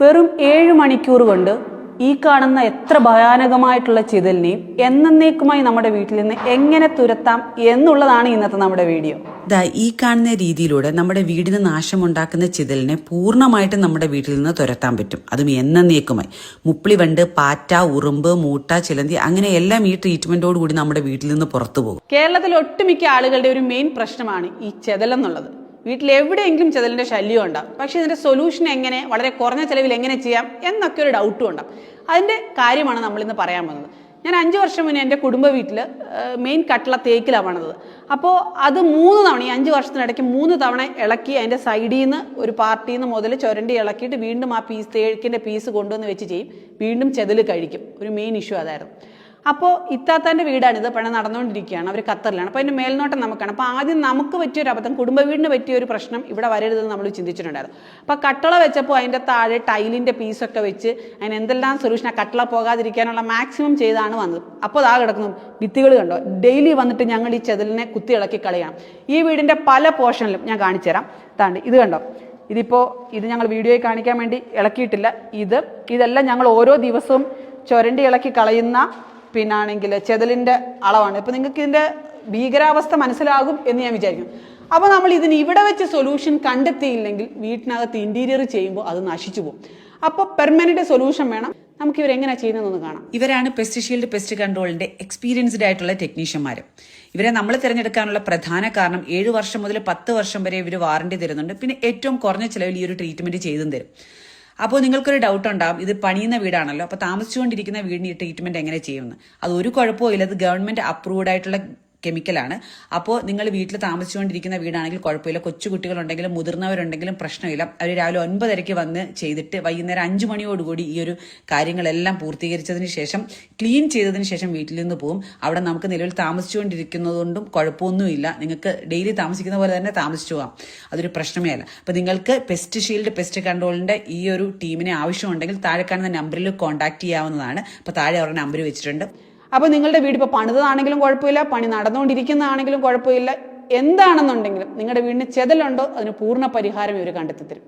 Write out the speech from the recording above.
വെറും ഏഴ് മണിക്കൂർ കൊണ്ട് ഈ കാണുന്ന എത്ര ഭയാനകമായിട്ടുള്ള ചിതലിനെയും എന്നേക്കുമായി നമ്മുടെ വീട്ടിൽ നിന്ന് എങ്ങനെ തുരത്താം എന്നുള്ളതാണ് ഇന്നത്തെ നമ്മുടെ വീഡിയോ. ദാ ഈ കാണുന്ന രീതിയിലൂടെ നമ്മുടെ വീടിന് നാശമുണ്ടാക്കുന്ന ചിതലിനെ പൂർണമായിട്ടും നമ്മുടെ വീട്ടിൽ നിന്ന് തുരത്താൻ പറ്റും. അതും എന്നേക്കുമായി മുപ്പിളിവണ്ട് പാറ്റ ഉറുമ്പ് മൂട്ട ചിലന്തി അങ്ങനെ എല്ലാം ഈ ട്രീറ്റ്മെന്റോട് കൂടി നമ്മുടെ വീട്ടിൽ നിന്ന് പുറത്തു പോകും. കേരളത്തിൽ ഒട്ടുമിക്ക ആളുകളുടെ ഒരു മെയിൻ പ്രശ്നമാണ് ഈ ചെതലെന്നുള്ളത്. വീട്ടിൽ എവിടെയെങ്കിലും ചെതലിന്റെ ശല്യം ഉണ്ടാകും പക്ഷേ ഇതിന്റെ സൊല്യൂഷൻ എങ്ങനെ വളരെ കുറഞ്ഞ ചിലവിൽ എങ്ങനെ ചെയ്യാം എന്നൊക്കെ ഒരു ഡൗട്ടും ഉണ്ടാകും അതിന്റെ കാര്യമാണ് നമ്മളിന്ന് പറയാൻ പോകുന്നത്. ഞാൻ അഞ്ച് വർഷം മുന്നേ എന്റെ കുടുംബ വീട്ടിൽ മെയിൻ കട്ടിള തേക്കിലാണ് പണിതത്. അപ്പോൾ അത് മൂന്ന് തവണ ഈ അഞ്ച് വർഷത്തിനിടയ്ക്ക് മൂന്ന് തവണ ഇളക്കി അതിന്റെ സൈഡിൽ നിന്ന് ഒരു പാർട്ടിയിൽ നിന്ന് മുതൽ ചുരണ്ടി ഇളക്കിയിട്ട് വീണ്ടും ആ പീസ് തേക്കിന്റെ പീസ് കൊണ്ടുവന്ന് വെച്ച് ചെയ്യും. വീണ്ടും ചെതിൽ കഴിക്കും. ഒരു മെയിൻ ഇഷ്യൂ അതായിരുന്നു. അപ്പോൾ ഇത്താത്താന്റെ വീടാണിത് പണം നടന്നുകൊണ്ടിരിക്കുകയാണ്. അവർ ഖത്തറിലാണ്. അപ്പോൾ അതിന്റെ മേൽനോട്ടം നമുക്കാണ്. അപ്പോൾ ആദ്യം നമുക്ക് പറ്റിയൊരു അബദ്ധം കുടുംബ വീടിന് പറ്റിയ ഒരു പ്രശ്നം ഇവിടെ വരരുതെന്ന് നമ്മൾ ചിന്തിച്ചിട്ടുണ്ടായിരുന്നു. അപ്പോൾ കട്ടള വെച്ചപ്പോൾ അതിന്റെ താഴെ ടൈലിന്റെ പീസൊക്കെ വെച്ച് അതിന് എന്തെല്ലാം സൊല്യൂഷൻ ആ കട്ടള പോകാതിരിക്കാനുള്ള മാക്സിമം ചെയ്താണ് വന്നത്. അപ്പോൾ അതാ കിടക്കുന്നു. ഭിത്തികൾ കണ്ടോ? ഡെയിലി വന്നിട്ട് ഞങ്ങൾ ഈ ചെതിലിനെ കുത്തി ഇളക്കി കളയാം ഈ വീടിന്റെ പല പോർഷനിലും ഞാൻ കാണിച്ചു തരാം. താണ്ട് ഇത് കണ്ടോ? ഇതിപ്പോൾ ഇത് ഞങ്ങൾ വീഡിയോയിൽ കാണിക്കാൻ വേണ്ടി ഇളക്കിയിട്ടില്ല. ഇത് ഇതെല്ലാം ഞങ്ങൾ ഓരോ ദിവസവും ചുരണ്ടി ഇളക്കി കളയുന്ന പിന്നാണെങ്കിൽ ചെതലിന്റെ അളവാണ്. ഇപ്പം നിങ്ങൾക്ക് ഇതിന്റെ ഭീകരാവസ്ഥ മനസ്സിലാകും എന്ന് ഞാൻ വിചാരിക്കും അപ്പോൾ നമ്മൾ ഇതിന് ഇവിടെ വെച്ച് സൊല്യൂഷൻ കണ്ടെത്തിയില്ലെങ്കിൽ വീട്ടിനകത്ത് ഇന്റീരിയർ ചെയ്യുമ്പോൾ അത് നശിച്ചു പോകും. അപ്പോൾ പെർമനന്റ് സൊല്യൂഷൻ വേണം. നമുക്ക് ഇവരെങ്ങനെയാണ് ചെയ്യുന്നതെന്ന് കാണാം. ഇവരാണ് പെസ്റ്റിഷീൽഡ് പെസ്റ്റ് കൺട്രോളിന്റെ എക്സ്പീരിയൻസ്ഡ് ആയിട്ടുള്ള ടെക്നീഷ്യന്മാർ ഇവരെ നമ്മൾ തിരഞ്ഞെടുക്കാനുള്ള പ്രധാന കാരണം ഏഴ് വർഷം മുതൽ പത്ത് വർഷം വരെ ഇവർ വാറണ്ടി തരുന്നുണ്ട്. പിന്നെ ഏറ്റവും കുറഞ്ഞ ചിലവിൽ ഈ ഒരു ട്രീറ്റ്മെന്റ് ചെയ്തും തരും. അപ്പോൾ നിങ്ങൾക്കൊരു ഡൗട്ട് ഉണ്ടാവും ഇത് പണിയുന്ന വീടാണല്ലോ അപ്പോൾ താമസിച്ചുകൊണ്ടിരിക്കുന്ന വീടിന് ട്രീറ്റ്മെന്റ് എങ്ങനെ ചെയ്യുമെന്ന്. അത് ഒരു കുഴപ്പമില്ല അത് ഇത് ഗവൺമെന്റ് അപ്രൂവ്ഡ് ആയിട്ടുള്ള കെമിക്കലാണ് അപ്പോൾ നിങ്ങൾ വീട്ടിൽ താമസിച്ചുകൊണ്ടിരിക്കുന്ന വീടാണെങ്കിൽ കുഴപ്പമില്ല. കൊച്ചുകുട്ടികളുണ്ടെങ്കിലും മുതിർന്നവരുണ്ടെങ്കിലും പ്രശ്നമില്ല. അവർ രാവിലെ ഒൻപതരയ്ക്ക് വന്ന് ചെയ്തിട്ട് വൈകുന്നേരം അഞ്ച് മണിയോടുകൂടി ഈ ഒരു കാര്യങ്ങളെല്ലാം പൂർത്തീകരിച്ചതിന് ശേഷം ക്ലീൻ ചെയ്തതിന് ശേഷം വീട്ടിൽ നിന്ന് പോകും അവിടെ നമുക്ക് നിലവിൽ താമസിച്ചുകൊണ്ടിരിക്കുന്നതുകൊണ്ടും കുഴപ്പമൊന്നുമില്ല. നിങ്ങൾക്ക് ഡെയിലി താമസിക്കുന്ന പോലെ തന്നെ താമസിച്ചു പോകാം അതൊരു പ്രശ്നമേ അല്ല. അപ്പോൾ നിങ്ങൾക്ക് പെസ്റ്റ് ഷീൽഡ് പെസ്റ്റ് കൺട്രോളിന്റെ ഈ ഒരു ടീമിനെ ആവശ്യമുണ്ടെങ്കിൽ താഴെ കാണുന്ന നമ്പറിൽ കോൺടാക്ട് ചെയ്യാവുന്നതാണ്. അപ്പോൾ താഴെ അവരുടെ നമ്പർ വെച്ചിട്ടുണ്ട്. അപ്പോൾ നിങ്ങളുടെ വീട് ഇപ്പോൾ പണിതാണെങ്കിലും കുഴപ്പമില്ല പണി നടന്നുകൊണ്ടിരിക്കുന്നതാണെങ്കിലും കുഴപ്പമില്ല. എന്താണെന്നുണ്ടെങ്കിലും നിങ്ങളുടെ വീടിന് ചെതലുണ്ടോ അതിന് പൂർണ പരിഹാരം ഇവർ കണ്ടെത്തി തരും